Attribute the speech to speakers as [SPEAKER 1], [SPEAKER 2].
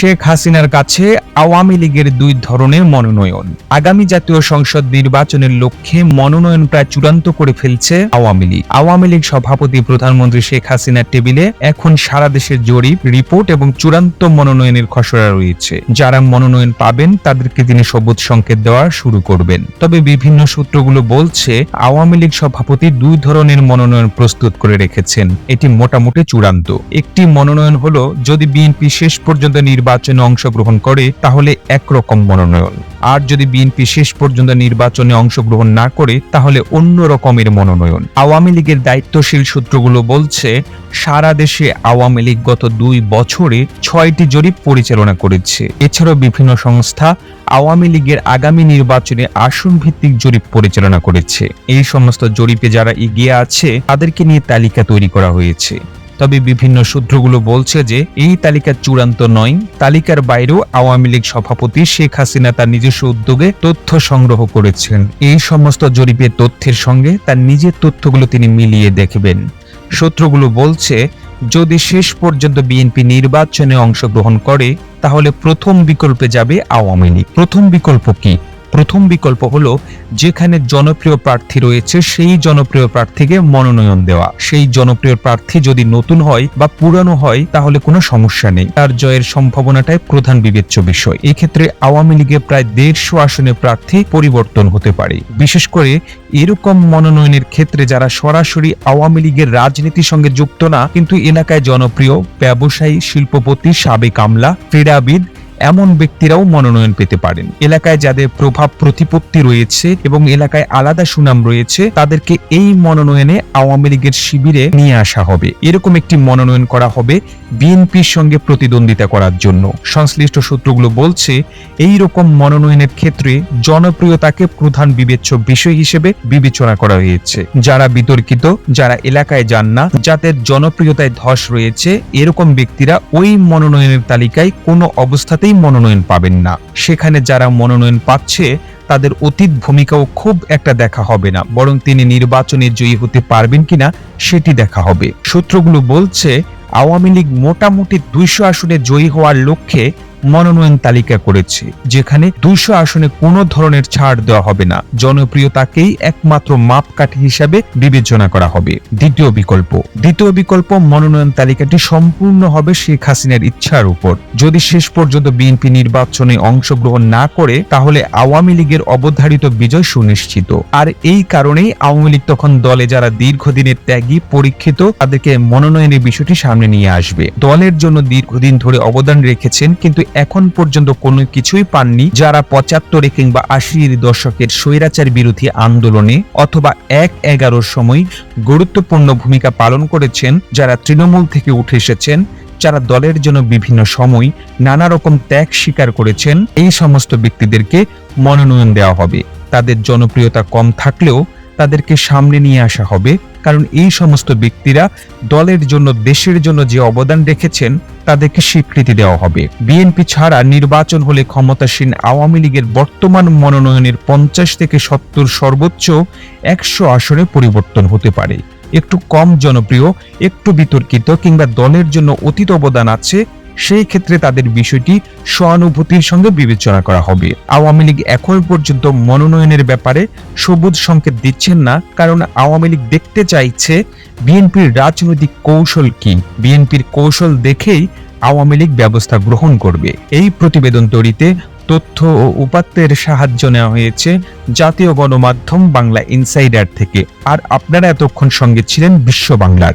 [SPEAKER 1] শেখ হাসিনার কাছে আওয়ামী লীগের দুই ধরনের মনোনয়ন। আগামী জাতীয় সংসদ নির্বাচনের লক্ষ্যে মনোনয়ন প্রায় চূড়ান্ত করে ফেলছে আওয়ামী লীগ। আওয়ামী লীগ সভাপতি প্রধানমন্ত্রী শেখ হাসিনার টেবিলে এখন সারা দেশের জরিপ, রিপোর্ট এবং চূড়ান্ত মনোনয়নের খসড়া রয়েছে। যারা মনোনয়ন পাবেন, তাদেরকে তিনি সবুজ সংকেত দেওয়া শুরু করবেন। তবে বিভিন্ন সূত্রগুলো বলছে, আওয়ামী লীগ সভাপতি দুই ধরনের মনোনয়ন প্রস্তুত করে রেখেছেন। এটি মোটামুটি চূড়ান্ত। একটি মনোনয়ন হলো, যদি বিএনপি শেষ পর্যন্ত নির্বাচনে অংশগ্রহণ করে, তাহলে একরকম মনোনয়ন। আর যদি বিএনপি শেষ পর্যন্ত নির্বাচনে অংশগ্রহণ না করে, তাহলে অন্য রকমের মনোনয়ন। আওয়ামী লীগের দায়িত্বশীল সূত্রগুলো বলছে, সারা দেশে আওয়ামী লীগ গত দুই বছরে ছয়টি জরিপ পরিচালনা করেছে। এছাড়াও বিভিন্ন সংস্থা আওয়ামী লীগের আগামী নির্বাচনে আসন ভিত্তিক জরিপ পরিচালনা করেছে। এই সমস্ত জরিপে যারা এগিয়ে আছে, তাদেরকে নিয়ে তালিকা তৈরি করা হয়েছে। তবে বিভিন্ন সূত্রগুলো বলছে যে এই তালিকা চূড়ান্ত নয়। তালিকার বাইরেও আওয়ামী লীগ সভাপতি শেখ হাসিনা তার নিজস্ব উদ্যোগে তথ্য সংগ্রহ করেছেন। এই সমস্ত জরিপের তথ্যের সঙ্গে তার নিজের তথ্যগুলো তিনি মিলিয়ে দেখবেন। সূত্রগুলো বলছে, যদি শেষ পর্যন্ত বিএনপি নির্বাচনে অংশগ্রহণ করে, তাহলে প্রথম বিকল্পে যাবে আওয়ামী লীগ। প্রথম বিকল্প কি? প্রথম বিকল্প হলো যেখানে জনপ্রিয় প্রার্থী রয়েছে সেই জনপ্রিয় প্রার্থীকে মনোনয়ন দেওয়া। সেই জনপ্রিয় প্রার্থী যদি নতুন হয় বা পুরানো হয় তাহলে কোনো সমস্যা নেই। তার জয়ের সম্ভাবনাটাই প্রধান বিবেচ্য বিষয়। এক্ষেত্রে আওয়ামী লীগে প্রায় দেড়শো আসনে প্রার্থী পরিবর্তন হতে পারে। বিশেষ করে এরকম মনোনয়নের ক্ষেত্রে যারা সরাসরি আওয়ামী লীগের রাজনীতির সঙ্গে যুক্ত না, কিন্তু এলাকায় জনপ্রিয় ব্যবসায়ী, শিল্পপতি সাবেক আমলা, ক্রীড়াবিদ এমন ব্যক্তিরাও মনোনয়ন পেতে পারেন। এলাকায় যাদের প্রভাব প্রতিপত্তি রয়েছে এবং এলাকায় আলাদা সুনাম রয়েছে, তাদেরকে এই মনোনয়নে আওয়ামী লীগের শিবিরে নিয়ে আসা হবে। এরকম একটি মনোনয়ন করা হবে বিএনপির সঙ্গে প্রতিদ্বন্দ্বিতা করার জন্য। সংশ্লিষ্ট সূত্রগুলো বলছে, এই রকম মনোনয়নের ক্ষেত্রে জনপ্রিয়তাকে প্রধান বিবেচ্য বিষয় হিসেবে বিবেচনা করা হয়েছে। যারা বিতর্কিত, যারা এলাকায় যান না, যাদের জনপ্রিয়তায় ধস রয়েছে, এরকম ব্যক্তিরা ওই মনোনয়নের তালিকায় কোনো অবস্থাতেই মনোনয়ন পাবেন না। সেখানে যারা মনোনয়ন পাচ্ছে, তাদের অতীত ভূমিকাও খুব একটা দেখা হবে না। বরং তিনি নির্বাচনে জয়ী হতে পারবেন কিনা, সেটি দেখা হবে। সূত্রগুলো বলছে, আওয়ামী লীগ মোটামুটি দুইশো আসনে জয়ী হওয়ার লক্ষ্যে মনোনয়ন তালিকা করেছে, যেখানে দুইশো আসনে কোনো ধরনের ছাড় দেওয়া হবে না। জনপ্রিয়তাকেই একমাত্র মাপকাঠি হিসাবে বিবেচনা করা হবে। দ্বিতীয় বিকল্প। দ্বিতীয় বিকল্প মনোনয়ন তালিকাটি সম্পূর্ণ হবে শেখ হাসিনার ইচ্ছার উপর। যদি শেষ পর্যন্ত বিএনপি নির্বাচনে অংশগ্রহণ না করে, তাহলে আওয়ামী লীগের অবধারিত বিজয় সুনিশ্চিত। আর এই কারণেই আওয়ামী লীগ তখন দলে যারা দীর্ঘদিনের ত্যাগী, পরীক্ষিত, তাদেরকে মনোনয়নের বিষয়টি সামনে নিয়ে আসবে। দলের জন্য দীর্ঘদিন ধরে অবদান রেখেছেন, কিন্তু এখন পর্যন্ত কোনো কিছুই পাননি যারা পঁচাত্তরে কিংবা আশির দশকের স্বৈরাচার বিরোধী আন্দোলনে অথবা এক এগারোর সময় গুরুত্বপূর্ণ ভূমিকা পালন করেছেন, যারা তৃণমূল থেকে উঠে এসেছেন, যারা দলের জন্য বিভিন্ন সময় নানা রকম ত্যাগ স্বীকার করেছেন, এই সমস্ত ব্যক্তিদেরকে মনোনয়ন দেওয়া হবে। তাদের জনপ্রিয়তা কম থাকলেও তাদেরকে সামনে নিয়ে আসা হবে, কারণ এই সমস্ত ব্যক্তিরা দলের জন্য, দেশের জন্য যে অবদান রেখেছেন তাদেরকে স্বীকৃতি দেওয়া হবে। বিএনপি ছাড়া নির্বাচন হলে ক্ষমতাসীন আওয়ামী লীগের বর্তমান মনোনয়নের পঞ্চাশ থেকে সত্তর সর্বোচ্চ একশো আসনে পরিবর্তন হতে পারে। একটু কম জনপ্রিয়, একটু বিতর্কিত কিংবা দলের জন্য অতীত অবদান আছে সেই ক্ষেত্রে তাদের বিষয়টি সহানুভূতির সঙ্গে বিবেচনা করা হবে। আওয়ামী লীগ এখন পর্যন্ত মনোনয়নের ব্যাপারে সবুজ সংকেত দিচ্ছেন না, কারণ আওয়ামী লীগ দেখতে চাইছে বিএনপির রাজনৈতিক কৌশল কি। বিএনপির কৌশল দেখেই আওয়ামী লীগ ব্যবস্থা গ্রহণ করবে। এই প্রতিবেদন তৈরিতে তথ্য ও উপাত্তের সাহায্য নেওয়া হয়েছে জাতীয় গণমাধ্যম বাংলা ইনসাইডার থেকে। আর আপনারা এতক্ষণ সঙ্গে ছিলেন বিশ্ব বাংলার।